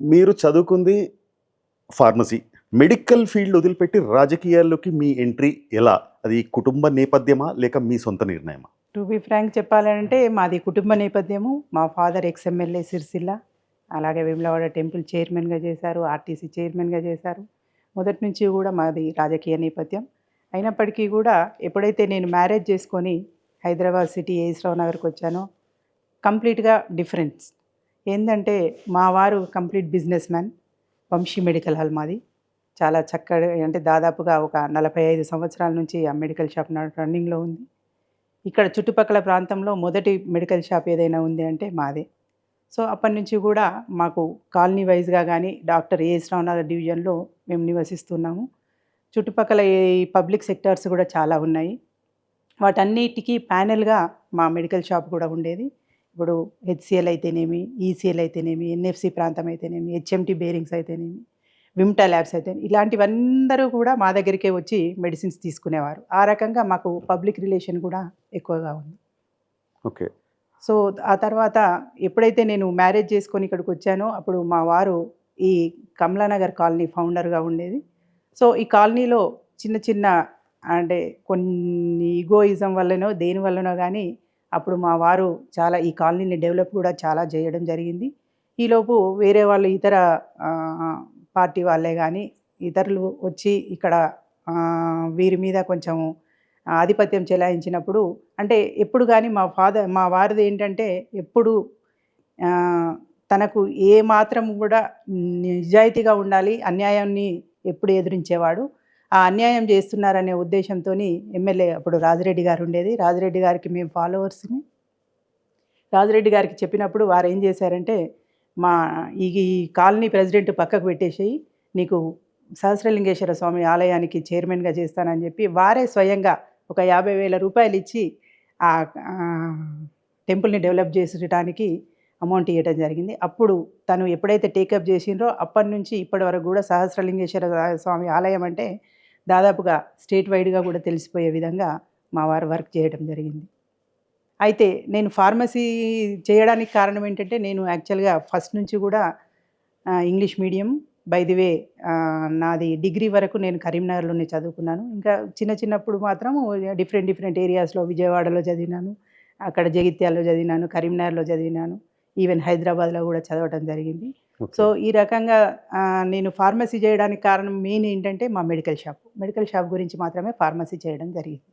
మీరు చదువుకుంది pharmacy. Medical field వదిలిపెట్టి రాజకీయాల్లోకి మీ ఎంట్రీ ఎలా? అది కుటుంబ నేపథ్యమా లేక మీ సొంత నిర్ణయమా? టు బి ఫ్రాంక్ చెప్పాలంటే మాది కుటుంబ నేపథ్యము. మా ఫాదర్ ఎక్స్ఎమ్మెల్యే సిరిసిల్ల. అలాగే వేములవాడ టెంపుల్ చైర్మన్గా చేశారు ఆర్టీసీ చైర్మన్గా చేశారు. మొదటి నుంచి కూడా మాది రాజకీయ నేపథ్యం. అయినప్పటికీ కూడా ఎప్పుడైతే నేను మ్యారేజ్ చేసుకొని హైదరాబాద్ సిటీ ఏస్రావు నగర్కి వచ్చానో కంప్లీట్గా డిఫరెన్స్. ఏంటంటే మా వారు complete businessman Vamsi medical hall మాది. చాలా చక్కగా అంటే దాదాపుగా ఒక నలభై ఐదు సంవత్సరాల నుంచి ఆ మెడికల్ షాప్ నా రన్నింగ్లో ఉంది. ఇక్కడ చుట్టుపక్కల ప్రాంతంలో మొదటి మెడికల్ షాప్ ఏదైనా ఉంది అంటే మాదే. సో అప్పటి నుంచి కూడా మాకు కాలనీ వైజ్గా కానీ డాక్టర్ ఏఎస్ రావునగర్ డివిజన్లో మేము నివసిస్తున్నాము. చుట్టుపక్కల ఈ పబ్లిక్ సెక్టార్స్ కూడా చాలా ఉన్నాయి. వాటన్నిటికీ ప్యానెల్గా మా మెడికల్ షాప్ కూడా ఉండేది. ఇప్పుడు హెచ్సిఎల్ అయితేనేమి ఈసీఎల్ అయితేనేమి ఎన్ఎఫ్సి ప్రాంతం అయితేనేమి హెచ్ఎంటీ బేరింగ్స్ అయితేనేమి విమ్టా ల్యాబ్స్ అయితే ఇలాంటివందరూ కూడా మా దగ్గరికే వచ్చి మెడిసిన్స్ తీసుకునేవారు. ఆ రకంగా మాకు పబ్లిక్ రిలేషన్ కూడా ఎక్కువగా ఉంది. ఓకే. సో ఆ తర్వాత ఎప్పుడైతే నేను మ్యారేజ్ చేసుకొని ఇక్కడికి వచ్చానో అప్పుడు మా వారు ఈ కమలానగర్ కాలనీ ఫౌండర్గా ఉండేది. సో ఈ కాలనీలో చిన్న చిన్న అంటే కొన్ని ఈగోయిజం వల్లనో దేని వల్లనో కానీ అప్పుడు మా వారు చాలా ఈ కాలనీని డెవలప్ కూడా చాలా చేయడం జరిగింది. ఈలోపు వేరే వాళ్ళు ఇతర పార్టీ వాళ్ళే కానీ ఇతరులు వచ్చి ఇక్కడ వీరి మీద కొంచెం ఆధిపత్యం చెలాయించినప్పుడు అంటే ఎప్పుడు కానీ మా ఫాదర్ మా వారిది ఏంటంటే ఎప్పుడు తనకు ఏ మాత్రం కూడా నిజాయితీగా ఉండాలి అన్యాయాన్ని ఎప్పుడు ఎదిరించేవాడు. అన్యాయం చేస్తున్నారనే ఉద్దేశంతో ఎమ్మెల్యే అప్పుడు రాజిరెడ్డి గారు ఉండేది. రాజిరెడ్డి గారికి మేము ఫాలోవర్స్ని. రాజిరెడ్డి గారికి చెప్పినప్పుడు వారు ఏం చేశారంటే మా ఈ కాలనీ ప్రెసిడెంట్ పక్కకు పెట్టేసేయి నీకు సహస్రలింగేశ్వర స్వామి ఆలయానికి చైర్మన్గా చేస్తానని చెప్పి వారే స్వయంగా ఒక యాభై వేల రూపాయలు ఇచ్చి ఆ ఆ, టెంపుల్ని డెవలప్ చేసడానికి అమౌంట్ ఇవ్వడం జరిగింది. అప్పుడు తను ఎప్పుడైతే టేకప్ చేసిండ్రో అప్పటి నుంచి ఇప్పటి వరకు కూడా సహస్రలింగేశ్వర స్వామి ఆలయం అంటే దాదాపుగా స్టేట్ వైడ్గా కూడా తెలిసిపోయే విధంగా మా వారు వర్క్ చేయడం జరిగింది. అయితే నేను ఫార్మసీ చేయడానికి కారణం ఏంటంటే నేను యాక్చువల్గా ఫస్ట్ నుంచి కూడా English medium by the way నాది డిగ్రీ వరకు నేను కరీంనగర్లోనే చదువుకున్నాను. ఇంకా చిన్న చిన్నప్పుడు మాత్రం డిఫరెంట్ డిఫరెంట్ ఏరియాస్లో విజయవాడలో చదివినాను అక్కడ జగిత్యాల్లో చదివినాను కరీంనగర్లో చదివినాను. ఈవెన్ హైదరాబాద్లో కూడా చదవటం జరిగింది. సో ఈ రకంగా నేను ఫార్మసీ చేయడానికి కారణం మెయిన్ ఏంటంటే మా మెడికల్ షాప్. మెడికల్ షాప్ గురించి మాత్రమే ఫార్మసీ చేయడం జరిగింది.